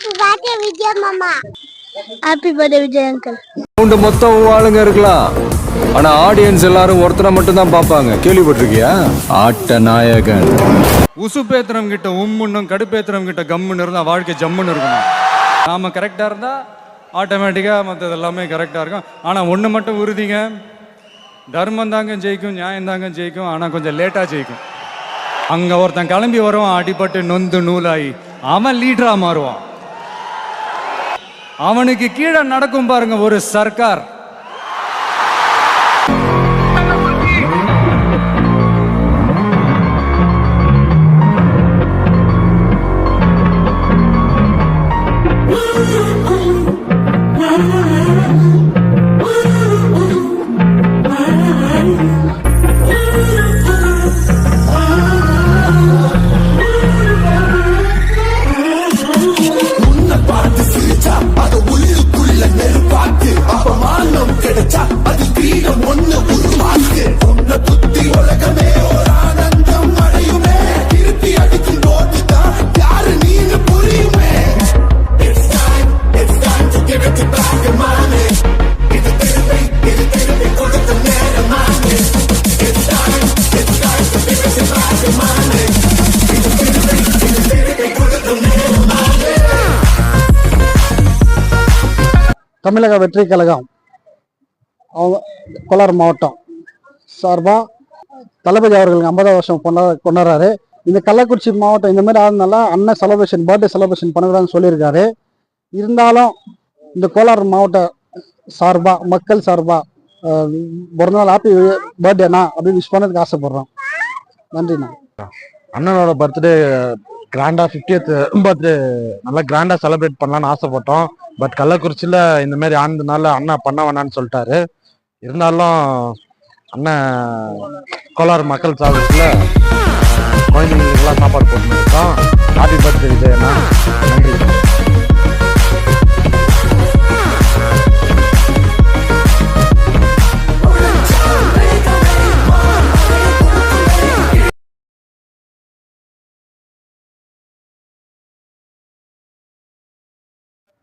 Happy birthday Vijay மாமா happy birthday Vijay uncle round மொத்தம் ஆளுங்க இருக்கலாம் ஆனா ஆடியன்ஸ் எல்லாரும் ஒருத்தரை மட்டும் தான் பார்ப்பாங்க. கேள்விப்பட்டிருக்கியா? ஆட்ட நாயகன். உசுப்பேத்திரம் கிட்ட உம்முன்னும் கடுப்பேத்திரம் கிட்ட கம்முன்னு இருந்தா வாழ்க்கை ஜம்முன்னு இருக்கணும் நாம கரெக்டா இருந்தா ஆட்டோமேட்டிக்கா மற்றது எல்லாமே கரெக்டா இருக்கும். ஆனா ஒண்ணு மட்டும் உறுதிங்க. தர்மம் தாங்க ஜெயிக்கும் நியாயம் தாங்க ஜெயிக்கும் ஆனா கொஞ்சம் லேட்டா ஜெயிக்கும். அங்க ஒருத்தன் கிளம்பி வருவான் அடிபட்டு நொந்து நூலாகி அவன் லீடரா மாறுவான். அவனுக்கு கீழே நடக்கும் பாருங்க ஒரு சர்க்கார். தமிழக வெற்றி கழகம் அவங்க கோலார் மாவட்டம் சார்பாக தளபதி அவர்கள் ஐம்பதாவது வருஷம் கொண்டா கொண்டாடுறாரு. இந்த கள்ளக்குறிச்சி மாவட்டம் இந்த மாதிரி ஆனதுனால அண்ணன் செலப்ரேஷன் பர்த்டே செலப்ரேஷன் பண்ணக்கூடாதுன்னு சொல்லியிருக்காரு. இருந்தாலும் இந்த கோலார் மாவட்ட சார்பாக மக்கள் சார்பாக பிறந்தநாள் ஹாப்பி பர்த்டேண்ணா அப்படின்னு விஷ் பண்ணதுக்கு ஆசைப்படுறோம். நன்றிண்ணா. அண்ணனோட பர்த்டே கிராண்டா ஃபிஃப்டியத் பர்த்டே நல்லா கிராண்டாக செலிப்ரேட் பண்ணலான்னு ஆசைப்பட்டோம். பட் கள்ளக்குறிச்சியில் இந்த மாதிரி ஆனதுனால அண்ணா பண்ண வேணான்னு சொல்லிட்டாரு. இருந்தாலும் அண்ணன் கோலார் மக்கள் சார்பில் குழந்தைங்களுக்கெல்லாம் சாப்பாடு போட்டுருக்கோம் ஹாப்பி பர்த்டே விஜயண்ணா நன்றி.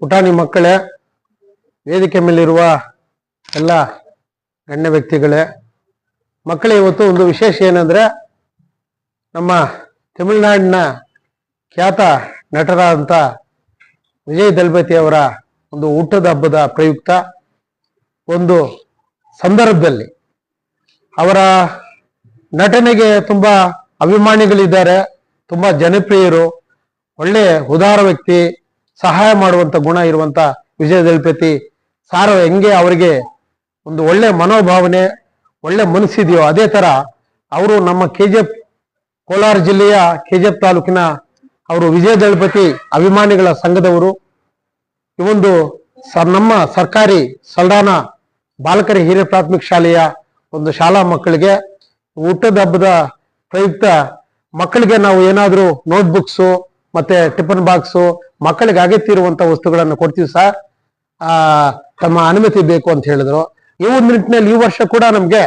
ಪುಟಾಣಿ ಮಕ್ಕಳೇ, ವೇದಿಕೆ ಮೇಲಿರುವ ಎಲ್ಲ ಗಣ್ಯ ವ್ಯಕ್ತಿಗಳೇ, ಮಕ್ಕಳೇ, ಇವತ್ತು ಒಂದು ವಿಶೇಷ ಏನಂದ್ರೆ, ನಮ್ಮ ತಮಿಳುನಾಡಿನ ಖ್ಯಾತ ನಟರಾದಂಥ ವಿಜಯ್ ದಲ್ಪತಿ ಅವರ ಒಂದು ಊಟದ ಹಬ್ಬದ ಪ್ರಯುಕ್ತ ಒಂದು ಸಂದರ್ಭದಲ್ಲಿ ಅವರ ನಟನೆಗೆ ತುಂಬ ಅಭಿಮಾನಿಗಳಿದ್ದಾರೆ, ತುಂಬ ಜನಪ್ರಿಯರು, ಒಳ್ಳೆ ಉದಾರ ವ್ಯಕ್ತಿ ಸಹಾಯ ಮಾಡುವಂತ ಗುಣ ಇರುವಂತ ವಿಜಯ ದಳಪತಿ ಸಾರ ಹೆಂಗೆ ಅವರಿಗೆ ಒಂದು ಒಳ್ಳೆ ಮನೋಭಾವನೆ, ಒಳ್ಳೆ ಮನಸ್ಸಿದೆಯೋ ಅದೇ ತರ ಅವರು ನಮ್ಮ ಕೆಜಿಎಫ್ ಕೋಲಾರ ಜಿಲ್ಲೆಯ ಕೆಜಿಎಫ್ ತಾಲೂಕಿನ ಅವರು ವಿಜಯ ದಳಪತಿ ಅಭಿಮಾನಿಗಳ ಸಂಘದವರು. ಈ ಒಂದು ನಮ್ಮ ಸರ್ಕಾರಿ ಸಲ್ಡಾನ ಬಾಲಕರ ಹಿರಿಯ ಪ್ರಾಥಮಿಕ ಶಾಲೆಯ ಒಂದು ಶಾಲಾ ಮಕ್ಕಳಿಗೆ ಊಟದ ಹಬ್ಬದ ಪ್ರಯುಕ್ತ ಮಕ್ಕಳಿಗೆ ನಾವು ಏನಾದರೂ ನೋಟ್ಬುಕ್ಸು ಮತ್ತೆ ಟಿಫನ್ ಬಾಕ್ಸು ಮಕ್ಕಳಿಗೆ ಅಗತ್ಯ ವಸ್ತುಗಳನ್ನು ಕೊಡ್ತೀವಿ ಸರ್ ಆ, ತಮ್ಮ ಅನುಮತಿ ಬೇಕು ಅಂತ ಹೇಳಿದ್ರು. ಈ ಒಂದು ನಿಟ್ಟಿನಲ್ಲಿ ಈ ವರ್ಷ ಕೂಡ ನಮ್ಗೆ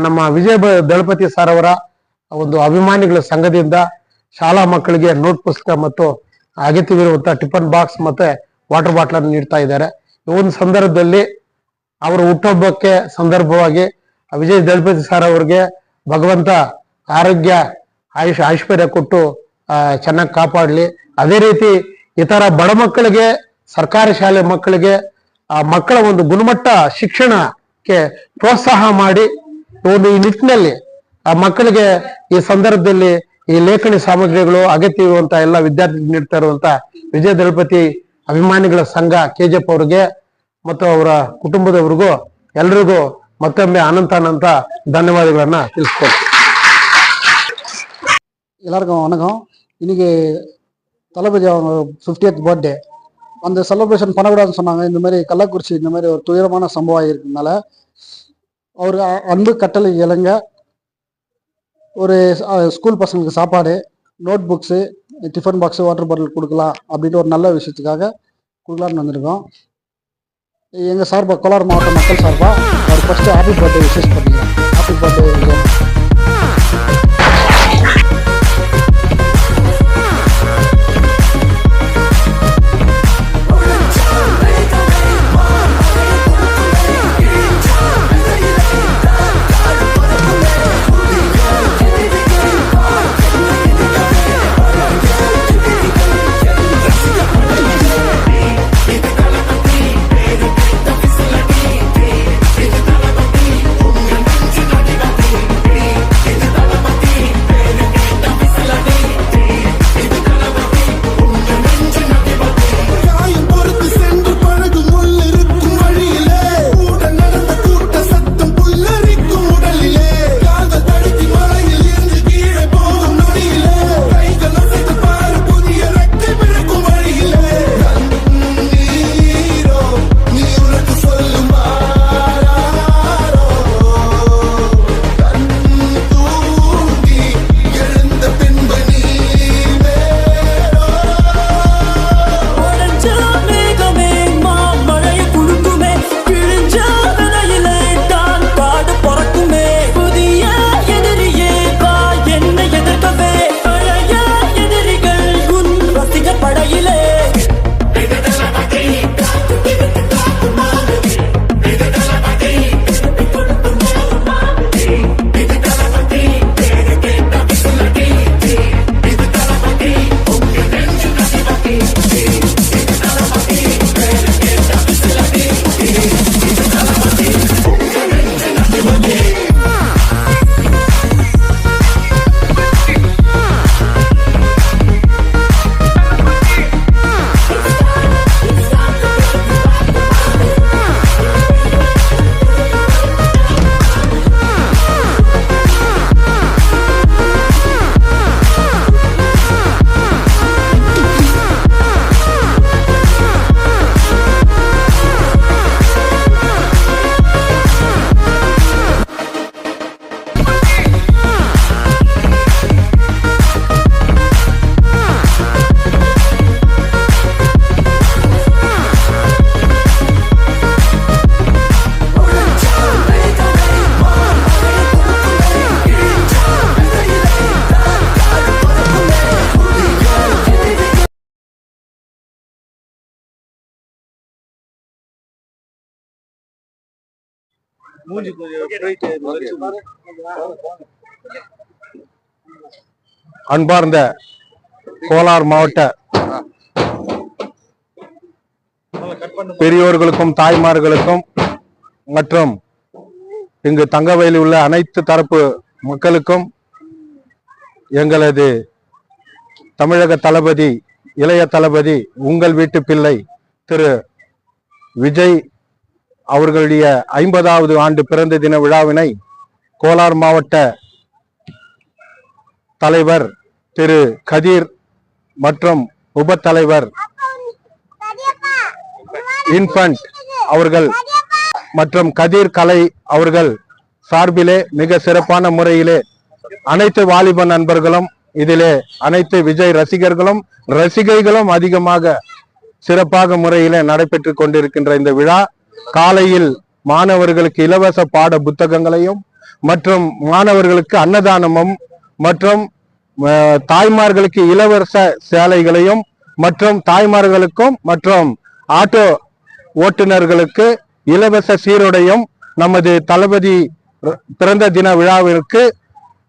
ನಮ್ಮ ವಿಜಯ ದಳಪತಿ ಸರ್ ಅವರ ಒಂದು ಅಭಿಮಾನಿಗಳ ಸಂಘದಿಂದ ಶಾಲಾ ಮಕ್ಕಳಿಗೆ ನೋಟ್ ಪುಸ್ತಕ ಮತ್ತು ಅಗತ್ಯವಿರುವಂತಹ ಟಿಫನ್ ಬಾಕ್ಸ್ ಮತ್ತೆ ವಾಟರ್ ಬಾಟ್ಲ್ ಅನ್ನು ನೀಡ್ತಾ ಇದ್ದಾರೆ. ಈ ಒಂದು ಸಂದರ್ಭದಲ್ಲಿ ಅವರ ಹುಟ್ಟುಹಬ್ಬಕ್ಕೆ ಸಂದರ್ಭವಾಗಿ ವಿಜಯ್ ದಳಪತಿ ಸರ್ ಅವರಿಗೆ ಭಗವಂತ ಆರೋಗ್ಯ, ಆಯುಷ್, ಐಶ್ವರ್ಯ ಕೊಟ್ಟು ಚೆನ್ನಾಗಿ ಕಾಪಾಡಲಿ ಅದೇ ರೀತಿ ಇತರ ಬಡ ಮಕ್ಕಳಿಗೆ ಸರ್ಕಾರಿ ಶಾಲೆ ಮಕ್ಕಳಿಗೆ ಆ ಮಕ್ಕಳ ಒಂದು ಗುಣಮಟ್ಟ ಶಿಕ್ಷಣಕ್ಕೆ ಪ್ರೋತ್ಸಾಹ ಮಾಡಿ ಈ ಒಂದು ಈ ನಿಟ್ಟಿನಲ್ಲಿ ಆ ಮಕ್ಕಳಿಗೆ ಈ ಸಂದರ್ಭದಲ್ಲಿ ಈ ಲೇಖನಿ ಸಾಮಗ್ರಿಗಳು ಅಗತ್ಯ ಇರುವಂತ ಎಲ್ಲ ವಿದ್ಯಾರ್ಥಿಗಳು ನೀಡ್ತಾ ಇರುವಂತ ವಿಜಯ ದಳಪತಿ ಅಭಿಮಾನಿಗಳ ಸಂಘ ಕೆಜಿಎಫ್ ಅವರಿಗೆ ಮತ್ತು ಅವರ ಕುಟುಂಬದವರಿಗೂ ಎಲ್ರಿಗೂ ಮತ್ತೊಮ್ಮೆ ಅನಂತ ಅನಂತ ಧನ್ಯವಾದಗಳನ್ನ ತಿಳಿಸ್ಕೊಡ್ತೀನಿ எல்லாருக்கும் வணக்கம் இன்னைக்கு தளபதி அவங்க ஃபிஃப்டியத் பர்த்டே அந்த செலிப்ரேஷன் பண்ணக்கூடாதுன்னு சொன்னாங்க. இந்த மாதிரி கள்ளக்குறிச்சி இந்த மாதிரி ஒரு துயரமான சம்பவம் ஆகிருக்கனால அவர் அன்பு கட்டளை இளங்க ஒரு ஸ்கூல் பசங்களுக்கு சாப்பாடு note books tiffin box water bottle கொடுக்கலாம் அப்படின்ட்டு ஒரு நல்ல விஷயத்துக்காக கொடுக்கலான்னு வந்திருக்கோம். எங்கள் சார்பாக கோலார் மாவட்ட மக்கள் சார்பாக அவர் ஃபஸ்ட்டு ஹாப்பி பர்த்டே விசேஷ் பண்ணிக்கலாம் ஹாப்பி பர்த்டே அன்பார்ந்த கோலார் மாவட்ட பெரியோர்களுக்கும் தாய்மார்களுக்கும் மற்றும் இங்கு தங்கவயலில் உள்ள அனைத்து தரப்பு மக்களுக்கும் எங்களது தமிழக தளபதி இளைய தளபதி உங்கள் வீட்டு பிள்ளை திரு விஜய் அவர்களுடைய ஐம்பதாவது ஆண்டு பிறந்த தின விழாவினை கோலார் மாவட்ட தலைவர் திரு கதிர் மற்றும் உப தலைவர் இன்ஃபன்ட் அவர்கள் மற்றும் கதிர் கலை அவர்கள் சார்பிலே மிக சிறப்பான முறையிலே அனைத்து வாலிப நண்பர்களும் இதிலே அனைத்து விஜய் ரசிகர்களும் ரசிகைகளும் அதிகமாக சிறப்பாக முறையிலே நடைபெற்று கொண்டிருக்கின்ற இந்த விழா. காலையில் மாணவர்களுக்கு இலவச பாட புத்தகங்களையும் மற்றும் மாணவர்களுக்கு அன்னதானமும் மற்றும் தாய்மார்களுக்கு இலவச சேலைகளையும் மற்றும் தாய்மார்களுக்கும் மற்றும் ஆட்டோ ஓட்டுநர்களுக்கு இலவச சீருடையும் நமது தளபதி பிறந்த தின விழாவிற்கு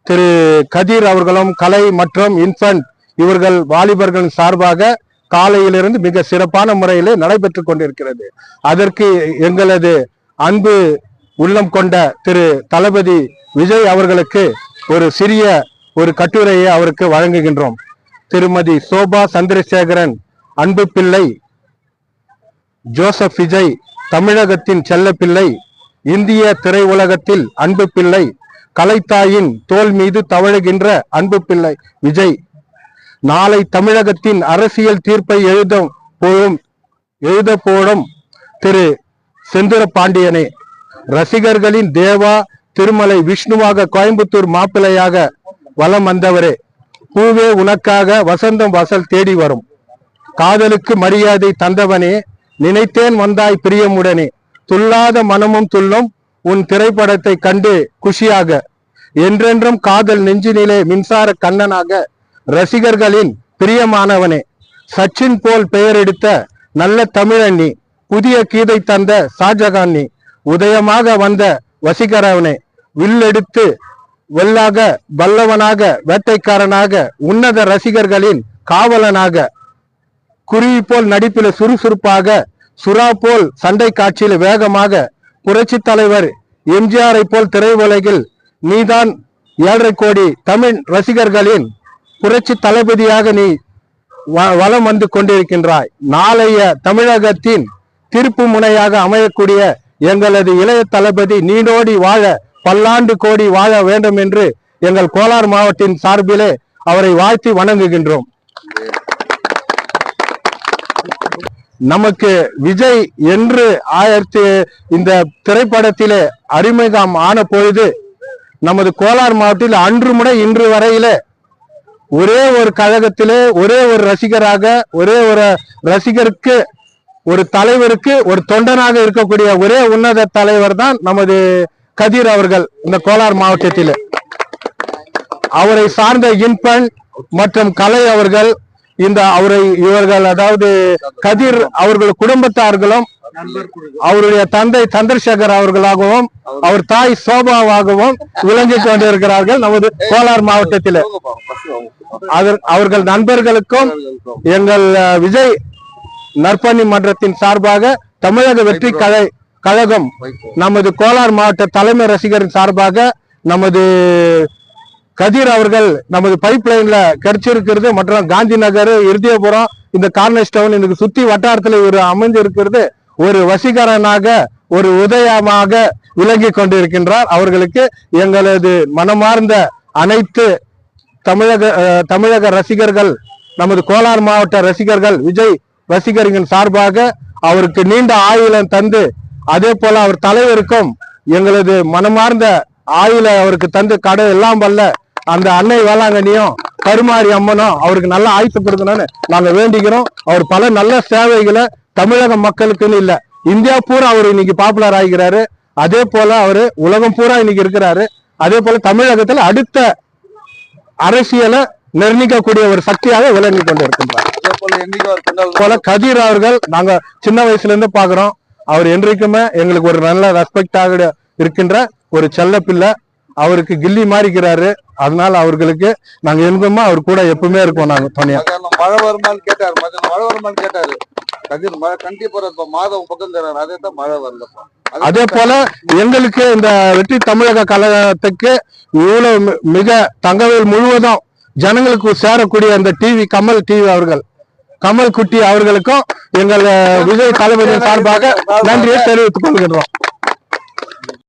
திரு கதிர் அவர்களும் கலை மற்றும் இன்ஃபன்ட் இவர்கள் வாலிபர்களின் சார்பாக காலையிலிருந்து மிக சிறப்பான முறையிலே நடைபெற்றுக் கொண்டிருக்கிறது. அதற்கு எங்களது அன்பு உள்ளம் கொண்ட திரு தளபதி விஜய் அவர்களுக்கு ஒரு சிறிய ஒரு கட்டுரையை அவருக்கு வழங்குகின்றோம். திருமதி சோபா சந்திரசேகரன் அன்பு பிள்ளை ஜோசப் விஜய் தமிழகத்தின் செல்ல பிள்ளை இந்திய திரையுலகத்தில் அன்பு பிள்ளை கலைத்தாயின் தோல் மீது தவழுகின்ற அன்பு பிள்ளை விஜய் நாளை தமிழகத்தின் அரசியல் தீர்ப்பை எழுத போடும் எழுத போடும் திரு. செந்துர பாண்டியனே ரசிகர்களின் தேவா திருமலை விஷ்ணுவாக கோயம்புத்தூர் மாப்பிள்ளையாக வலம் வந்தவரே. பூவே உனக்காக வசந்தம் வாசல் தேடி வரும். காதலுக்கு மரியாதை தந்தவனே. நினைத்தேன் வந்தாய் பிரியமுடனே. துல்லாத மனமும் துள்ளும் உன் திரைப்படத்தை கண்டு குஷியாக. என்றென்றும் காதல் நெஞ்சினிலே மின்சார கண்ணனாக ரசிகர்களின் பிரியமானவனே. சச்சின் போல் பெயர் எடுத்த நல்ல தமிழன் நீ புதிய கீதை தந்த ஷாஜகான் நீ உதயமாக வந்த வசீகரவனே. வில்லெடுத்து வெள்ளாக வல்லவனாக வேட்டைக்காரனாக உன்னத ரசிகர்களின் காவலனாக குருவி போல் நடிப்பில சுறுசுறுப்பாக சுறா போல் சண்டை காட்சியில் வேகமாக புரட்சி தலைவர் எம்ஜிஆரை போல் திரையுலகில் நீதான் ஏழரை கோடி தமிழ் ரசிகர்களின் புரட்சி தளபதியாக நீ வ- வலம் வந்து கொண்டிருக்கின்றாய். நாளைய தமிழகத்தின் திருப்பு முனையாக அமையக்கூடிய எங்களது இளைய தளபதி நீடோடி வாழ பல்லாண்டு கோடி வாழ வேண்டும் என்று எங்கள் கோலார் மாவட்டின் சார்பிலே அவரை வாழ்த்தி வணங்குகின்றோம். நமக்கு விஜய் என்று ஆயிரத்தி இந்த திரைப்படத்திலே அறிமுகம் ஆன பொழுது நமது கோலார் மாவட்டத்தில் அன்று முறை இன்று வரையிலே ஒரே ஒரு கழகத்திலே ஒரே ஒரு ரசிகராக ஒரே ஒரு ரசிகருக்கு ஒரு தலைவருக்கு ஒரு தொண்டனாக இருக்கக்கூடிய ஒரே உன்னத தலைவர் தான் நமது கதிர் அவர்கள் இந்த கோலார் மாவட்டத்திலே. அவரை சார்ந்த இன்பன் மற்றும் கலை அவர்கள் இந்த அவரை இவர்கள் அதாவது கதிர் அவர்கள் குடும்பத்தார்களும் அவருடைய தந்தை சந்திரசேகர் அவர்களாகவும் அவர் தாய் சோபாவாகவும் விளங்கிக் கொண்டிருக்கிறார்கள் நமது கோலார் மாவட்டத்தில். அவர்கள் நண்பர்களுக்கும் எங்கள் விஜய் நற்பணி மன்றத்தின் சார்பாக தமிழக வெற்றி கழை கழகம் நமது கோலார் மாவட்ட தலைமை ரசிகரின் சார்பாக நமது கதிர் அவர்கள் நமது பைப் லைன்ல கிடைச்சிருக்கிறது. மற்றும் காந்தி நகர் இருதயபுரம் இந்த கார்னர்ஸ் டவுன் இதுக்கு சுத்தி வட்டாரத்துல இவர் அமைந்து இருக்கிறது ஒரு வசீகரனாக ஒரு உதயமாக விளங்கி கொண்டிருக்கின்றார். அவர்களுக்கு எங்களது மனமார்ந்த அனைத்து தமிழக தமிழக ரசிகர்கள் நமது கோலார் மாவட்ட ரசிகர்கள் விஜய் ரசிகர்களின் சார்பாக அவருக்கு நீண்ட ஆயுளம் தந்து அதே போல அவர் தலைவருக்கும் எங்களது மனமார்ந்த ஆயுள அவருக்கு தந்து கடை எல்லாம் வல்ல அந்த அன்னை வேளாங்கண்ணியும் கருமாரி அம்மனும் அவருக்கு நல்ல ஆயுசு கொடுக்கணும்னு நாங்க வேண்டிக்கிறோம். அவர் பல நல்ல சேவைகளை தமிழக மக்களுக்குன்னு இல்ல. இந்தியா பூரா அவர் இன்னைக்கு பாப்புலர் ஆகிறாரு அதே போல அவரு உலகம் பூரா இன்னைக்கு இருக்கிறாரு. அதே போல தமிழகத்துல அடுத்த அரசியலை நிர்ணயிக்கக்கூடிய ஒரு சக்தியாக விளங்கி கொண்டு இருக்கின்றார். போல கதிர் அவர்கள் நாங்க சின்ன வயசுல இருந்து பாக்குறோம் அவர் என்றைக்குமே எங்களுக்கு ஒரு நல்ல ரெஸ்பெக்டாக இருக்கின்ற ஒரு செல்ல பிள்ளை அவருக்கு கில்லி மாறிக்கிறாரு. அதனால அவர்களுக்கு நாங்க எங்குமா அவர் கூட எப்பவுமே இருக்கோம் நாங்க துணையா. மழை வருமான்னு கேட்டாரு. மழை வருமான்னு கேட்டாரு. கதிர் மழை கண்டிப்பா மாதம் பக்கம் தர்றாரு. அதே தான் மழை வரலப்பா. அதே போல எங்களுக்கு இந்த வெற்றி தமிழக கழகத்துக்கு இவ்வளவு மிக தங்கவேல் முழுவதும் ஜனங்களுக்கு சேரக்கூடிய அந்த டிவி கமல் டிவி அவர்கள் கமல் குட்டி அவர்களுக்கும் எங்கள் விஜய் தளபதியின் சார்பாக நன்றியை தெரிவித்துக் கொள்கின்றோம்.